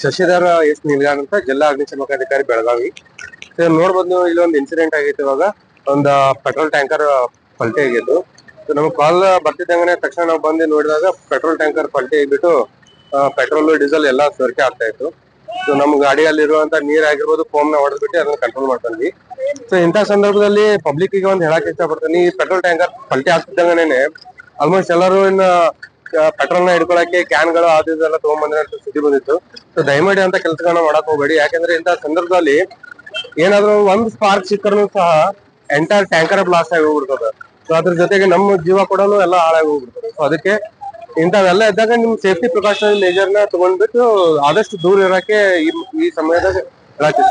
Shashidhara S ನಿಲ್ಗಾಣ್ ಅಂತ ಜಿಲ್ಲಾ ಅಗ್ನಿಶಾಮಕ ಅಧಿಕಾರಿ ಬೆಳಗಾವಿ. ನೋಡ್ಬೋದು, ಇಲ್ಲೊಂದು ಇನ್ಸಿಡೆಂಟ್ ಆಗಿತ್ತು ಇವಾಗ. ಒಂದು ಪೆಟ್ರೋಲ್ ಟ್ಯಾಂಕರ್ ಪಲ್ಟಿ ಆಗಿದ್ದು. ನಮ್ಗೆ ಕಾಲ್ ಬರ್ತಿದ್ದಂಗೆ ತಕ್ಷಣ ನಾವು ಬಂದು ನೋಡಿದಾಗ ಪೆಟ್ರೋಲ್ ಟ್ಯಾಂಕರ್ ಪಲ್ಟಿ ಆಗಿಬಿಟ್ಟು ಪೆಟ್ರೋಲ್ ಡೀಸೆಲ್ ಎಲ್ಲ ಸೋರಿಕೆ ಆಗ್ತಾ ಇತ್ತು. ಸೊ ನಮ್ ಗಾಡಿಯಲ್ಲಿರುವಂತ ನೀರ್ ಆಗಿರ್ಬೋದು ಫೋಮ್ನ ಹೊಡೆದ್ಬಿಟ್ಟು ಅದನ್ನ ಕಂಟ್ರೋಲ್ ಮಾಡ್ಕೊಂಡ್ವಿ. ಸೊ ಇಂತ ಸಂದರ್ಭದಲ್ಲಿ ಪಬ್ಲಿಕ್ಗೆ ಒಂದ್ ಹೇಳಕ್ ಇಷ್ಟಪಡ್ತೀನಿ. ಈ ಪೆಟ್ರೋಲ್ ಟ್ಯಾಂಕರ್ ಪಲ್ಟಿ ಆಗ್ತಿದ್ದಂಗೆ ಆಲ್ಮೋಸ್ಟ್ ಎಲ್ಲರೂ ಇನ್ನ ಪೆಟ್ರೋಲ್ನ ಹಿಡ್ಕೊಳಕ್ಕೆ ಕ್ಯಾನ್ಗಳು ತಗೊಂಡ್ಬಂದ್ರೆ ಅಂತ ಸುದ್ದಿ ಬಂದಿತ್ತು. ಸೊ ದಯಮಾಡಿ ಅಂತ ಕೆಲಸಗಳನ್ನ ಮಾಡಕ್ ಹೋಗ್ಬೇಡಿ. ಯಾಕಂದ್ರೆ ಇಂಥ ಸಂದರ್ಭದಲ್ಲಿ ಏನಾದ್ರೂ ಒಂದ್ ಸ್ಪಾರ್ಕ್ ಸಿಕ್ಕರೂ ಸಹ ಎಂಟೈರ್ ಟ್ಯಾಂಕರ್ ಬ್ಲಾಸ್ಟ್ ಆಗಿ ಹೋಗ್ಬಿಡ್ತದೆ. ಸೊ ಅದ್ರ ಜೊತೆಗೆ ನಮ್ಮ ಜೀವ ಕೂಡ ಎಲ್ಲ ಹಾಳಾಗಿ ಹೋಗ್ಬಿಡ್ತದೆ. ಸೊ ಅದಕ್ಕೆ ಇಂಥವೆಲ್ಲ ಇದ್ದಾಗ ನಿಮ್ ಸೇಫ್ಟಿ ಪ್ರಿಕಾಷನರಿ ಮೇಜರ್ನ ತಗೊಂಡ್ಬಿಟ್ಟು ಆದಷ್ಟು ದೂರ ಇರಕ್ಕೆ ಈ ಈ ಸಮಯದಾಗ ರಾಜ್ಯ